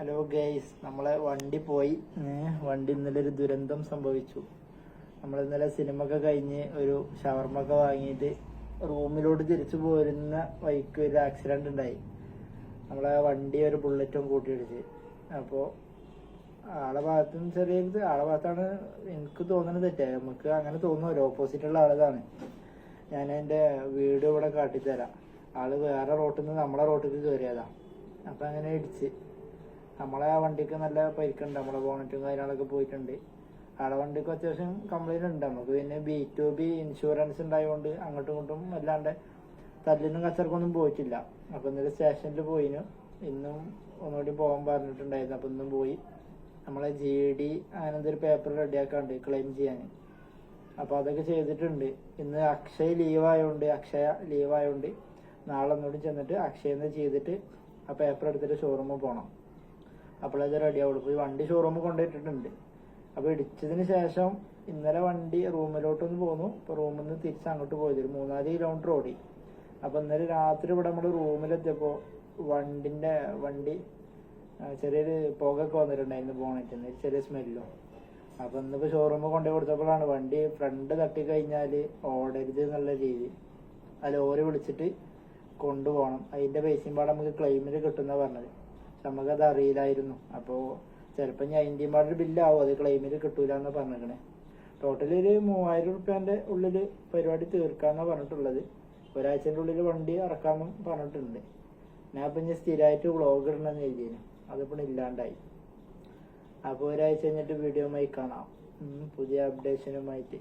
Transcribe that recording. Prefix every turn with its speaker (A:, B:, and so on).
A: Hello guys നമ്മളെ വണ്ടി പോയി. വണ്ടി ഇന്നലെ ഒരു ദുരന്തം സംഭവിച്ചു. നമ്മൾ ഇന്നലെ സിനിമ ഒക്കെ കഴിഞ്ഞ് ഒരു ഷവർമ ഒക്കെ വാങ്ങിയിട്ട് റൂമിലോട്ട് തിരിച്ചു പോരുന്ന വഴിക്ക് ഒരു ആക്സിഡന്റ് ഉണ്ടായി. നമ്മളെ വണ്ടി ഒരു ബുള്ളറ്റും കൂട്ടിയിടിച്ച്. അപ്പോൾ ആളെ ഭാഗത്തും ചെറിയ ആളെ ഭാഗത്താണ് എനിക്ക് തോന്നുന്നത് തെറ്റേ. നമുക്ക് അങ്ങനെ തോന്നും ഒരു ഓപ്പോസിറ്റുള്ള ആളതാണ് ഞാൻ എന്റെ വീട് ഇവിടെ കാട്ടിത്തരാം. ആൾ വേറെ റോട്ടിൽ നിന്ന് നമ്മളെ റോട്ടിൽ കയറിയതാ അപ്പൊ അങ്ങനെ ഇടിച്ച്. നമ്മളെ ആ വണ്ടിക്ക് നല്ല പരിക്കുണ്ട്. നമ്മളെ ബോണറ്റും കാര്യങ്ങളൊക്കെ പോയിട്ടുണ്ട്. ആടെ വണ്ടിക്ക് അത്യാവശ്യം കംപ്ലൈന്റ് ഉണ്ട്. നമുക്ക് പിന്നെ ബി ടു ബി ഇൻഷുറൻസ് ഉണ്ടായതുകൊണ്ട് അങ്ങോട്ടും ഇങ്ങോട്ടും അല്ലാണ്ട് തല്ലിനും കച്ചറക്കൊന്നും പോയിട്ടില്ല. അപ്പൊ ഇന്നലെ സ്റ്റേഷനിൽ പോയിനു. ഇന്നും ഒന്നുകൂടി പോകാൻ പറഞ്ഞിട്ടുണ്ടായിരുന്നു. അപ്പൊ ഇന്നും പോയി. നമ്മളെ ജി ഡി അങ്ങനത്തെ ഒരു പേപ്പർ റെഡിയാക്കാണ്ട് ക്ലെയിം ചെയ്യാൻ അപ്പൊ അതൊക്കെ ചെയ്തിട്ടുണ്ട്. ഇന്ന് അക്ഷയ് ലീവായതുകൊണ്ട് അക്ഷയ ലീവായതുകൊണ്ട് നാളെ ഒന്നുകൂടി ചെന്നിട്ട് അക്ഷയെന്ന് ചെയ്തിട്ട് ആ പേപ്പർ എടുത്തിട്ട് ഷോറൂമിൽ പോകണം അപ്പോഴത് റെഡി ആവുള്ളൂ. പോയി വണ്ടി ഷോറൂമിൽ കൊണ്ടുപോയിട്ടുണ്ട് അപ്പോൾ ഇടിച്ചതിന് ശേഷം ഇന്നലെ വണ്ടി റൂമിലോട്ടൊന്ന് പോന്നു. ഇപ്പൊ റൂമിൽ നിന്ന് തിരിച്ച് അങ്ങോട്ട് പോയത് ഒരു മൂന്നാൽ കിലോമീറ്റർ ഓടി. അപ്പോൾ ഇന്നലെ രാത്രി ഇവിടെ നമ്മൾ റൂമിലെത്തിയപ്പോൾ വണ്ടിന്റെ വണ്ടി ചെറിയൊരു പുകയൊക്കെ വന്നിട്ടുണ്ടായിരുന്നു ബോണറ്റിന്ന് ചെറിയ സ്മെല്ലും അപ്പോൾ ഇന്നിപ്പോ ഷോറൂമിൽ കൊണ്ടുപോയി കൊടുത്തപ്പോഴാണ് വണ്ടി ഫ്രണ്ട് തട്ടി കഴിഞ്ഞാൽ ഓടരുത് എന്നുള്ള രീതി. ആ ലോറി വിളിച്ചിട്ട് കൊണ്ടുപോകണം. അതിന്റെ പൈസയും പാടെ നമുക്ക് ക്ലെയിമിൽ കിട്ടുന്ന പറഞ്ഞത്. നമുക്കത് അറിയില്ലായിരുന്നു. അപ്പോ ചിലപ്പോ ഞാൻ അതിന്റെയും പാടെ ബില്ലാവും അത് ക്ലെയിമിൽ കിട്ടൂല എന്ന് പറഞ്ഞിരിക്കണേ. ടോട്ടൽ ഒരു മൂവായിരം റുപ്യന്റെ ഉള്ളിൽ പരിപാടി തീർക്കാന്നാ പറഞ്ഞിട്ടുള്ളത്. ഒരാഴ്ചന്റെ ഉള്ളിൽ വണ്ടി ഇറക്കാമെന്നും പറഞ്ഞിട്ടുണ്ട്. ഞാൻ അപ്പൊ ഇനി സ്ഥിരമായിട്ട് വ്ളോഗ് ഇടണമെന്ന് എഴുതിയിരുന്നു അതിപ്പോ ഇല്ലാണ്ടായി. അപ്പൊ ഒരാഴ്ച കഴിഞ്ഞിട്ട് വീഡിയോ കാണാം. ഉം, പുതിയ അപ്ഡേഷനുമായിട്ട്